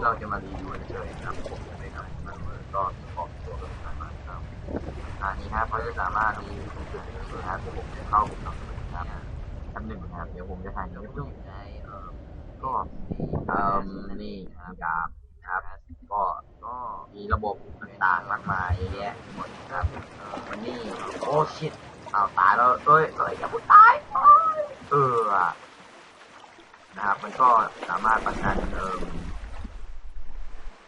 เราจะมารีวิวเฉยๆนะครับผมจะไม่ทำมันเลยก็ขอบตัวกันมาครับอันนี้นะครับเขาจะสามารถรีวิวเฉยๆนะครับผมจะเข้าไปทำนะครับทำหนึ่งนะครับเดี๋ยวผมจะถ่ายคลิปดูในเอ่อก็เอ่อนี่นะครับนะครับก็ก็มีระบบต่างๆมากมายเยอะแยะหมดนะครับวันนี้โอ้ชิตเอาตายแล้วเอ้ยเอ้ยอย่าพูดตายเออนะครับมันก็สามารถประกันเอ่อ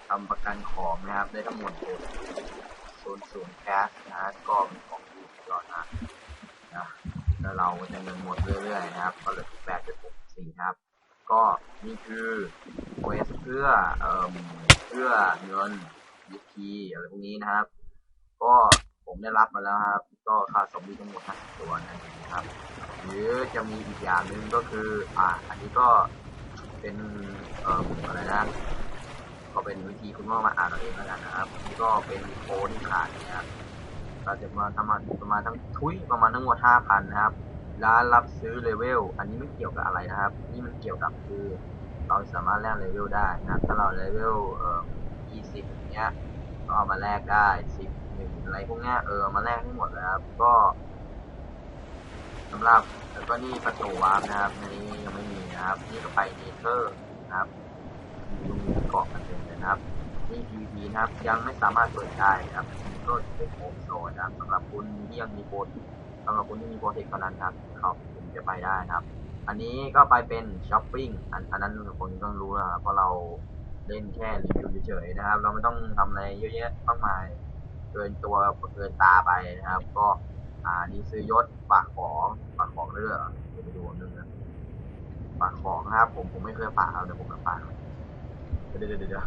ทำประกันของนะครับ ได้ทั้งหมดเลยศูนย์ศูนย์แคสนะฮะก็เป็นของดีตลอดนะนะแล้วเราจะเงินหมดเรื่อยๆนะครับ ก็เหลือแปดจุดหกสี่ครับ ก็นี่คือโอเอสเพื่อเอ่อเพื่อเงิน EP อะไรพวกนี้นะครับ ก็ผมได้รับมาแล้วครับ ก็ค่าสมบีทั้งหมดห้าตัวนั่นเองนะครับ หรือจะมีอีกอย่างหนึ่งก็คือ อ่า อันนี้ก็เป็นเอ่ออะไรนะ ก็เป็นวิธีคุณพ่อมาอ่านเอาเองแล้วกันนะครับนี่ก็เป็นโค้ดที่ขาดนะครับเราจะมาทำมาประมาณทั้งทุยประมาณทั้งหมดห้าพันนะครับร้านรับซื้อเลเวล อันนี้ไม่เกี่ยวกับอะไรนะครับ นี่มันเกี่ยวกับคือเราสามารถแลกเลเวลได้นะถ้าเราเลเวลเอ่อยี่สิบเงี้ยก็เอามาแลกได้สิบหนึ่งอะไรพวกเนี้ยเออมาแลกให้งหมดเลยครับ ก็สำหรับแล้วก็นี่ประตูวาร์ปนะครับอันนี้ยังไม่มีนะครับ นี่ก็ไปเนเธอร์นะครับ ตรงนี้เกาะกันเต็มเลยนะครับนี่ PVP นะครับยังไม่สามารถเปิดได้นะครับก็เป็นโฮมโซนนะครับสำหรับคุณที่ยังมีโปรสำหรับคุณที่มีโปรเทคเท่านั้นครับเขาถึงจะไปได้นะครับ อันนี้ก็ไปเป็นช้อปปิ้งอันอันนั้นคนต้องรู้นะครับเพราะเราเล่นแค่รีวิวเฉยๆนะครับ เราไม่ต้องทำอะไรเยอะแยะมากมายเกินตัวเกินตาไปนะครับ ก็อ่านี่ซื้อยศฝากของฝากของเรื่อยๆเดี๋ยวไปดูนึงนะฝากของนะครับ ผมผมไม่เคยฝากครับเดี๋ยผมจะฝาก เดี๋ยวเดี๋ยว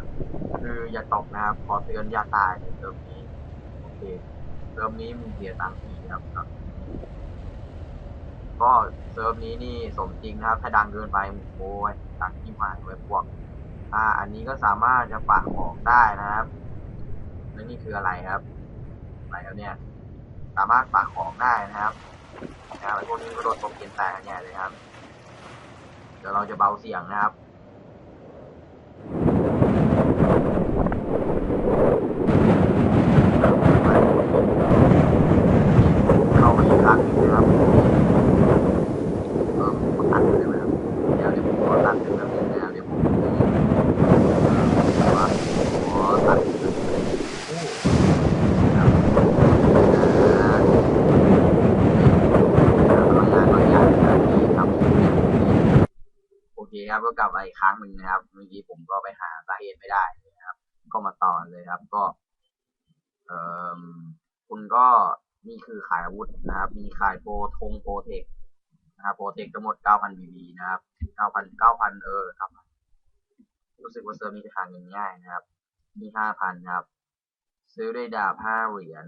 คืออย่าตกนะครับ ขอเตือนอย่าตายเทอมนี้ โอเคเทอมนี้มึงเสียตังค์ทีครับครับ ก็เซิร์ฟนี้นี่สมจริงนะครับ ถ้าดังเกินไปโอ้ยตังที่ผ่านไว้พวก อ่า อันนี้ก็สามารถจะฝากของได้นะครับแล้วนี่คืออะไรครับอะไรครับเนี่ย สามารถฝากของได้นะครับนะครับพวกนี้ก็โดนตบเกียนแตกเนี่ยเลยครับ เดี๋ยวเราจะเบาเสียงนะครับ เข้ามาอีกครั้งหนึงนะครับเออผมตัดเลยนะครับเดี๋ยวเดี๋ยวผมขอตัดเป็นแบบนี้นะครับเดี๋ยวผมเออว่าขอตัดเป็นแบบนี้โอ้ครับอ่าบางงานบางอย่างนะครับที่ทำอยู่เนี่ย โอเครับ ก็กลับมาอีกครั้งหนึ่งนะครับเมื่อกี้ผมก็ไปหาสาเหตุไม่ได้นะครับ ก็มาต่อเลยครับ ก็ เออคุณก็นี่คือขายอาวุธนะครับ มีขายโปรทงโปรเทคนะครับโปรเทคทั้งหมด 9,000 BB นะครับ 9,000 9,000 เออครับ รู้สึกว่าเซิร์ฟนี้จะหาเงินง่ายนะครับ มี 5,000 นะครับ ซื้อได้ดาบ 5 เหรียญ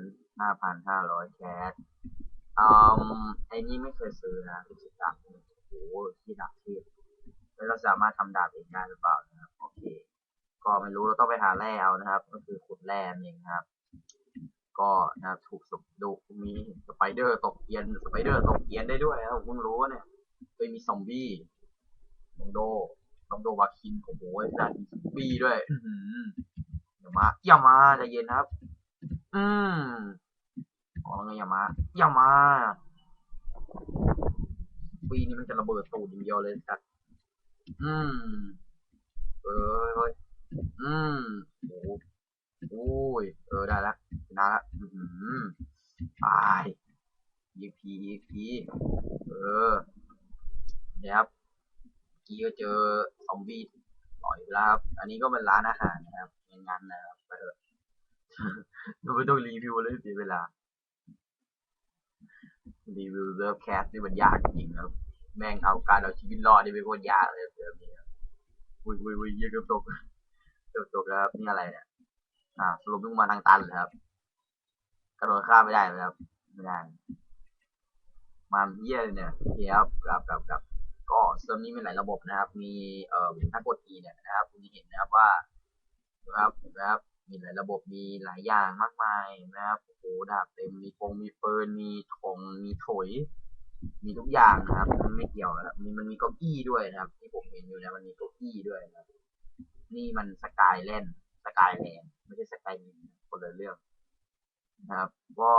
5,500 แคสอืมไอ้นี่ไม่เคยซื้อนะรู้สึกดาบโอ้โหที่ดาบเทียบ แล้วเราสามารถทำดาบเองได้หรือเปล่านะครับโอเค ก็ไม่รู้เราต้องไปหาแร่เอานะครับ ก็คือขุดแร่นั่นเองนะครับ ก็นะครับถูกสดุมีสไปเดอร์ตกเกียนสไปเดอร์ตกเกียนได้ด้วยนะผมเพิ่งรู้เนี่ยเคยมีซอมบี้ลองโดลองโดวาคินโอ้โหไอ้สัตว์มีซอมบี้ด้วยอื้อหืออย่ามาอย่ามาใจเย็นนะครับ อืมขอแล้วไงอย่ามาอย่ามาปีนี้มันจะระเบิดตูดอย่างเดียวเลยสัตว์ อืมเอ้ยเฮ้ยอืมโอ้โหโอ้ยเออได้ละชนะละอือหือตาย EP EP เออเนี่ยครับกี้ก็เจอซอมบี้ต่อยแล้วครับ อันนี้ก็เป็นร้านอาหารนะครับอย่างนั้นนะครับไปเถอะไม่ต้องรีวิวเลยเสียเวลารีวิวเลิฟแคสนี่มันยากจริงครับ แม่งเอาการเอาชีวิตรอดนี่เป็นโคตรยากเลยเนี่ยวุ้ยวุ้ยวุ้ยเยอะเกือบตกเกือบตกแล้วครับนี่อะไรเนี่ยอ่าสรุปมุ่งมาทางตันเลยครับกระโดดข้ามไม่ได้เลยครับไม่ได้มาเยี่ยเลยเนี่ยเทียบกับกับกับก็เซิร์ฟนี้มีหลายระบบนะครับ มีเอ่อถ้ากด E เนี่ยนะครับ คุณจะเห็นนะครับว่านะครับนะครับมีหลายระบบมีหลายอย่างมากมายนะครับโอ้โหดาบเต็มมีปงมีเปืนมีถงมีถอย มีทุกอย่างนะครับ มันไม่เกี่ยวนะครับมีมันมีเก้าอี้ด้วยนะครับ ที่ผมเห็นอยู่เนี่ยมันมีเก้าอี้ด้วยนะครับ นี่มันสกายเล่นสกายแลนด์ไม่ใช่สกายยินคนละเรื่องนะครับก็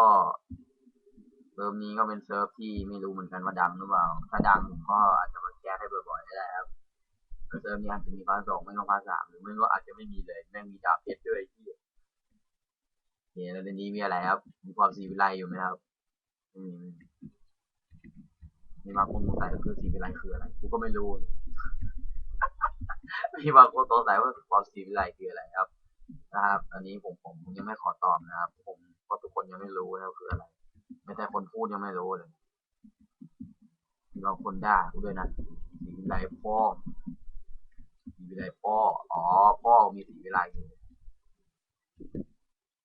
เซิร์ฟนี้ก็เป็นเซิร์ฟที่ไม่รู้เหมือนกันว่าดังหรือเปล่า ถ้าดังผมก็อาจจะมาแก้ให้บ่อยๆได้ครับแต่เซิร์ฟนี้อาจจะมีพาสองไม่ก็พาร์ทสามหรือไม่ก็อาจจะไม่มีเลยแม่งมีดาบเพชรด้วยที่โอเคแล้วในนี้มีอะไรครับ มีความสีวิไลอยู่ไหมครับ อืม มีบางคนสงสัยก็คือสีวิไลคืออะไรกูก็ไม่รู้ มีบางคนสงสัยว่าความสีวิไลคืออะไรครับ นะครับ อันนี้ผมผมยังไม่ขอตอบนะครับ ผมเพราะทุกคนยังไม่รู้นะครับคืออะไรไม่แต่คนพูดยังไม่รู้เลยมีบางคนด่ากูด้วยนะสีวิไลพ่อสีวิไลพ่ออ๋อพ่อมีสีวิไลอยู่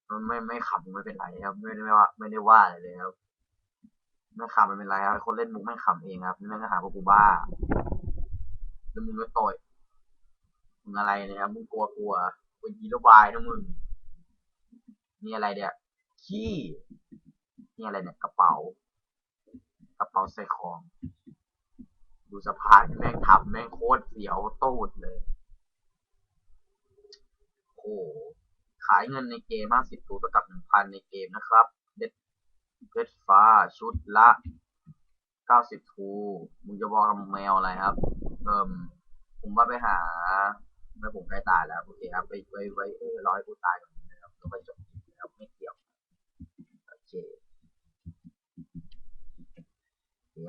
มันไม่ไม่ขำไม่เป็นไรครับ ไม่ได้ไม่ว่า ไม่ได้ว่าอะไรเลยครับ ไม่ขำไม่เป็นไรครับคนเล่นมุกไม่ขำเองครับไม่งั้นก็หาว่ากูบ้าแล้วมึงก็ต่อยมึงอะไรนี่ยครับมึงกลัวกลัวกลัวยีระบายนะมึงนี่อะไรเนี่ยขี้นี่อะไรเนี่ยกระเป๋า กระเป๋าใส่ของ ดูสะพานแม่งทับแม่งโคตรเสียวตูดเลยโอ้ขายเงินในเกมห้าสิบตัวเท่ากับหนึ่งพันในเกมนะครับ เด็ด เพชรฟ้าชุดละเก้าสิบทูมึงจะบอกทำแมวอะไรครับ เอิ่มผมว่าไปหาไม่ผมใกล้ตายแล้ว โอเคครับ ไปไว้ไว้เออรอให้กูตายก่อนนะครับแล้วไปจบนะครับไม่เกี่ยว โอเค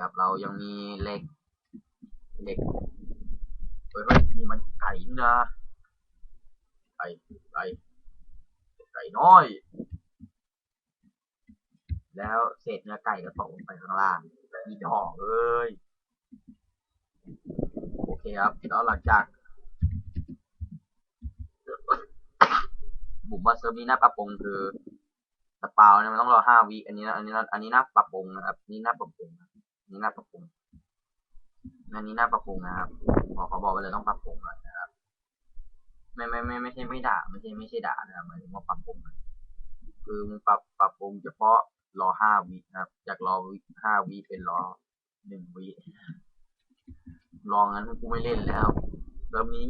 ครับเรายังมีเหล็กเหล็กเฮ้ยเฮ้ยนี่มันไก่นะไก่ไก่ไก่น้อย แล้วเศษเนื้อไก่ก็ตกลงไปข้างล่างอีดอกเอ้ยโอเคครับแล้วหลังจากผมว่าเซิร์ฟนี้น่าปรับปรุงคือสปาวเนี่ยมันต้องรอห้าวิอันนี้อันนี้อันนี้น่าปรับปรุงนะครับ นี่น่าปรับปรุงนะอันนี่น่าปรับปรุงอันนี้น่าปรับปรุงนะครับขอเขาบอกไปเลยต้องปรับปรุงน่อยนะครับ ไม่ไม่ไม่ไม่ใช่ไม่ด่าไม่ใช่ไม่ใช่ด่านะครับหมายถึงว่าปรับปรุงคือมึงปรับปรับปรุงเฉพาะ รอห้าวิครับ จากรอวิห้าวิเป็นรอหนึ่งวิรองั้นกูไม่เล่นแล้วเซิร์ฟนี้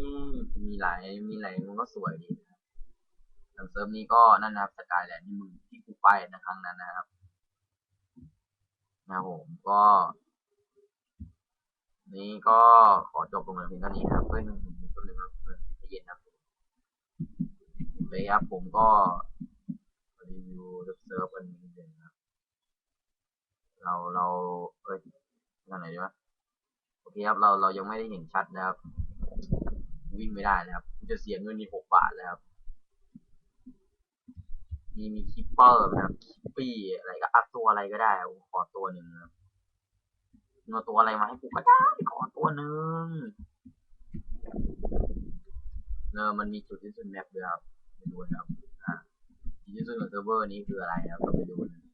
มีหลายมีหลายมันก็สวยดีนะครับอย่เซิร์ฟนี้ก็นั่นนะครับสกายแลนด์ที่มึงที่กูไปในครั้งนั้นนะครับนะครับผมก็ นี่ก็ขอจบลงในเพียงเท่านี้ครับเพื่อนผมก็เลยมาเพื่อนเย็นนะครับโอเครับผมก็รีวิวเซิร์ฟอันนี้เลยน เราเราเอ้ยทางไหนดีวะโอเคครับเราเรายังไม่ได้เห็นชัดนะครับ วิ่งไม่ได้นะครับจะเสียเงินอีกหกบาทแล้วครับ มีมีคิปเปอร์นะครับคิปปี้อะไรก็อัพตัวอะไรก็ได้ขอตัวหนึ่งนะเงาตัวอะไรมาให้กูก็ได้ขอตัวหนึ่งเนอมันมีจุดที่สุดแมปด้วยครับไปดูนะครับอ่าจุดที่สุดของเซิร์ฟเวอร์นี้คืออะไรครับเราไปดูนะ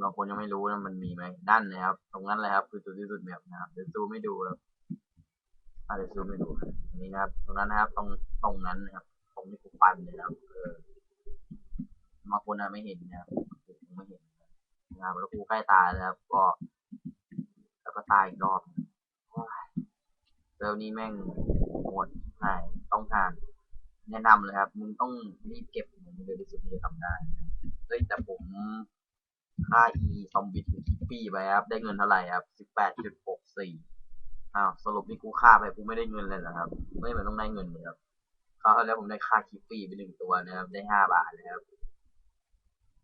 บางคนยังไม่รู้นะมันมีไหมด้านนะครับ ตรงนั้นเลยครับ คือจุดที่สุดแมปนะครับเดี๋ยวซูมไม่ดูครับอาเดี๋ยวซูมไม่ดูอันนี้นะครับ ตรงนั้นนะครับ ตรงตรงนั้นนะครับ ตรงที่กูปั้นเลยนะครับเออบางคนนะไม่เห็นนะครับไม่เห็นนะครับแล้วกูใกล้ตายแล้วครับ ก็ แล้วก็ตายอีกรอบโอ้ยเร์ฟนี้แม่งโหดใช่ต้องการแนะนำเลยครับ มึงต้องรีบเก็บเงินเร็วที่สุดที่จะทำได้ เฮ้ยแต่ผม ค่า e ซอมบิทคิปปี้ไปครับ ได้เงินเท่าไหร่ครับสิบแปดจุดหกสี่อ้าวสรุปนี่กูค่าไปกูไม่ได้เงินเลยเหรอครับ ไม่เหมือนต้องได้เงินเลยครับคราวแล้วผมได้ค่าคิปปี้ไปหนึ่งตัวนะครับ ได้ห้าบาทนะครับ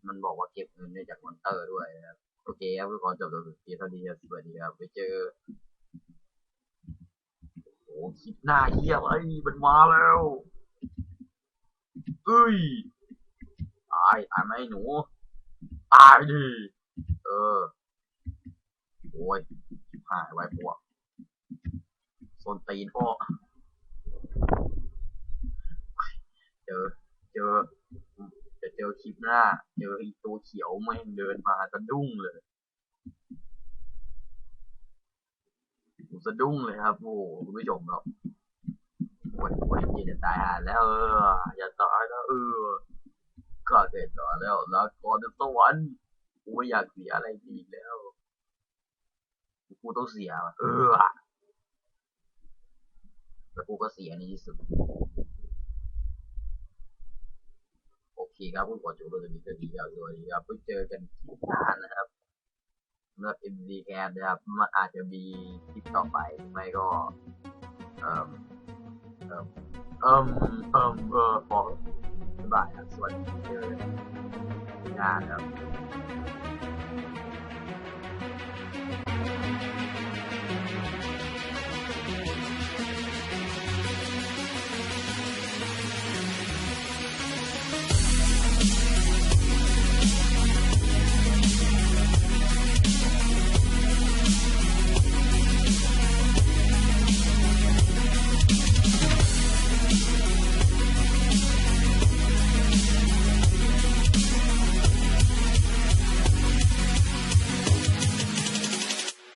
มันบอกว่าเก็บเงินได้จากมอนเตอร์ด้วยนะครับ โอเคครับก็ขอจบตัวสุดทีเท่านี้ครับสวัสดีครับไปเจอโอ้คลิปหน้าเฮียอะไรมันมาแล้วเอ้ยตายตายไหมหนู ตายดิเออ โอ้ยชิบหายไว้พวกโซนตีนพ่อเจอ เจอ จะเจอคลิปหน้า เจอไอตัวเขียวแม่งเดินมาสะดุ้งเลยผมสะดุ้งเลยครับ โอ้คุณผู้ชมครับโอ้ยโอ้ยจะตายหาแล้วเอออย่าตายแล้วเออ ข้าเกิดต่อแล้วแล้วก่อนจะสวรรค์กูไม่อยากเสียอะไรอีกแล้วกูต้องเสียว่ะเออเอแล้วกูก็เสียในที่สุดโอเคครับผู้ขอจบเลยมีเท่านี้ครับสวัสดีครับไปเจอกันที่หน้านนะครับสำหรับ MD Can นะครับมันอาจจะมีคลิปต่อไปไม่ก็ เอ่มเอ่มเอ่มเอ่มออพอ บายครับส่วนเจองานครับ